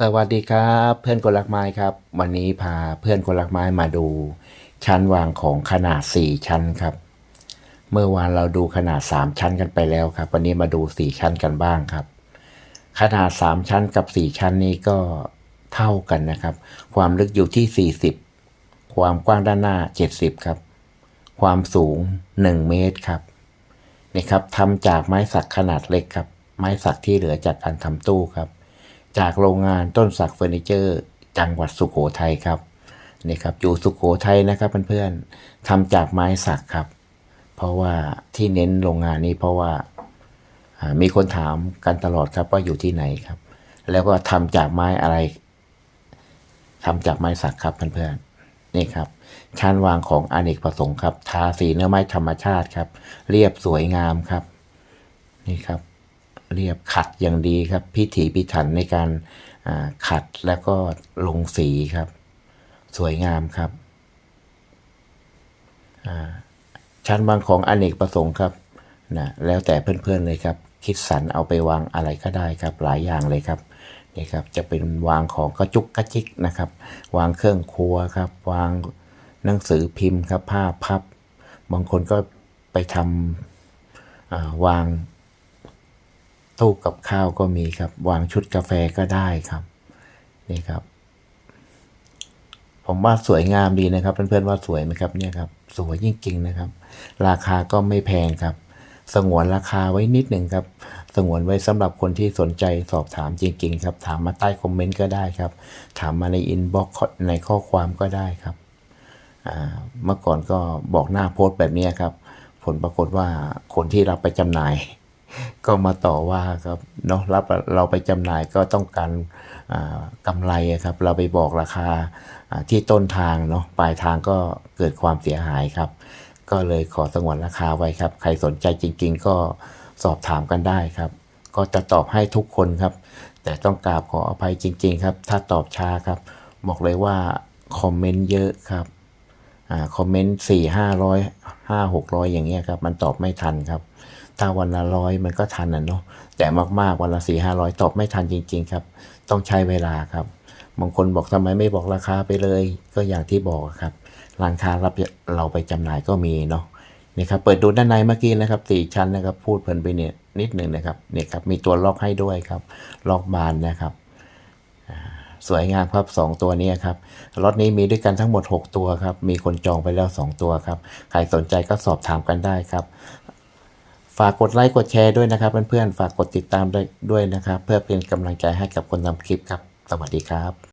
สวัสดีครับเพื่อนคนรักไม้ครับ วันนี้พาเพื่อนคนรักไม้มาดู ชั้นวางของขนาด 4 ชั้นครับ เมื่อวานเราดูขนาด 3 ชั้นกันไปแล้วครับ วันนี้มาดู 4 ชั้นกันบ้างครับ ขนาด 3 ชั้นกับ 4 ชั้นนี้ก็เท่ากันนะครับ ความลึกอยู่ที่ 40 ความกว้างด้านหน้า 70 ครับ ความสูง 1 เมตรครับนี่ครับทำจากไม้สักขนาดเล็กครับ ไม้สักที่เหลือจากการทำตู้ครับ จากโรงงานต้นสักเฟอร์นิเจอร์จังหวัดสุโขทัยครับนี่ครับอยู่สุโขทัยนะครับเพื่อนๆทำจากไม้สักครับ เพราะว่าที่เน้นโรงงานนี้เพราะว่าอ่ามีคนถามกันตลอดครับว่าอยู่ที่ไหนครับ แล้วก็ทำจากไม้อะไรทำจากไม้สักครับเพื่อนๆนี่ครับชั้นวางของอเนกประสงค์ครับ ทาสีเนื้อไม้ธรรมชาติครับ เรียบสวยงามครับ นี่ครับ เรียบขัดอย่างดีครับ พิถีพิถันในการขัดแล้วก็ลงสีครับ สวยงามครับชั้นวางของอเนกประสงค์ครับนะแล้วแต่เพื่อนๆเลยครับ คิดสรรเอาไปวางอะไรก็ได้ครับ หลายอย่างเลยครับนี่ครับจะเป็นวางของกระจุกกระจิกนะครับ วางเครื่องครัวครับ วางหนังสือพิมพ์ครับผ้าพับ บางคนก็ไปทำวาง ตู้กับข้าวก็มีครับ วางชุดกาแฟก็ได้ครับ นี่ครับ ผมว่าสวยงามดีนะครับ เพื่อนๆว่าสวยไหมครับเนี่ยครับ สวยจริงๆนะครับ ราคาก็ไม่แพงครับ สงวนราคาไว้นิดหนึ่งครับ สงวนไว้สำหรับคนที่สนใจสอบถามจริง ๆ ครับ ถามมาใต้คอมเมนต์ก็ได้ครับ ถามมาในอินบ็อกซ์ในข้อความก็ได้ครับเมื่อก่อนก็บอกหน้าโพสต์แบบนี้ครับ ผลปรากฏว่าคนที่รับไปจำหน่าย ก็มาต่อว่าครับเนาะรับเราไปจำหน่ายก็ต้องการอ่ากำไรครับ เราไปบอกราคาที่ต้นทางเนาะปลายทางก็เกิดความเสียหายครับ ก็เลยขอสงวนราคาไว้ครับ ใครสนใจจริง ๆ ก็สอบถามกันได้ครับ ก็จะตอบให้ทุกคนครับ แต่ต้องกราบขออภัยจริง ๆ ครับ ถ้าตอบช้าครับ บอกเลยว่าคอมเมนต์เยอะครับอคอมเมนต์สี่ห้าร้อยห้าหกร้อยอย่างเงี้ยครับ มันตอบไม่ทันครับ ถ้าวันละร้อยมันก็ทันนะเนาะแต่มากๆวันละสี่ห้าร้อยตอบไม่ทันจริง ๆ ครับ ต้องใช้เวลาครับบางคนบอกทำไมไม่บอกราคาไปเลย ก็อย่างที่บอกครับร้านค้ารับเราไปจำหน่ายก็มีเนาะนี่ครับเปิดดูด้านในเมื่อกี้นะครับสี่ชั้นนะครับพูดเพลินไปเนี่ยนิดหนึ่งนะครับนี่ครับมีตัวล็อกให้ด้วยครับล็อกบานนะครับสวยงามครับ 2 ตัวนี้ครับรถนี้มีด้วยกันทั้งหมด 6 ตัวครับ มีคนจองไปแล้ว 2 ตัวครับ ใครสนใจก็สอบถามกันได้ครับ ฝากกดไลค์กดแชร์ด้วยนะครับ เพื่อนๆ ฝากกดติดตามด้วยด้วยนะครับ เพื่อเป็นกำลังใจให้กับคนทำคลิปครับ สวัสดีครับ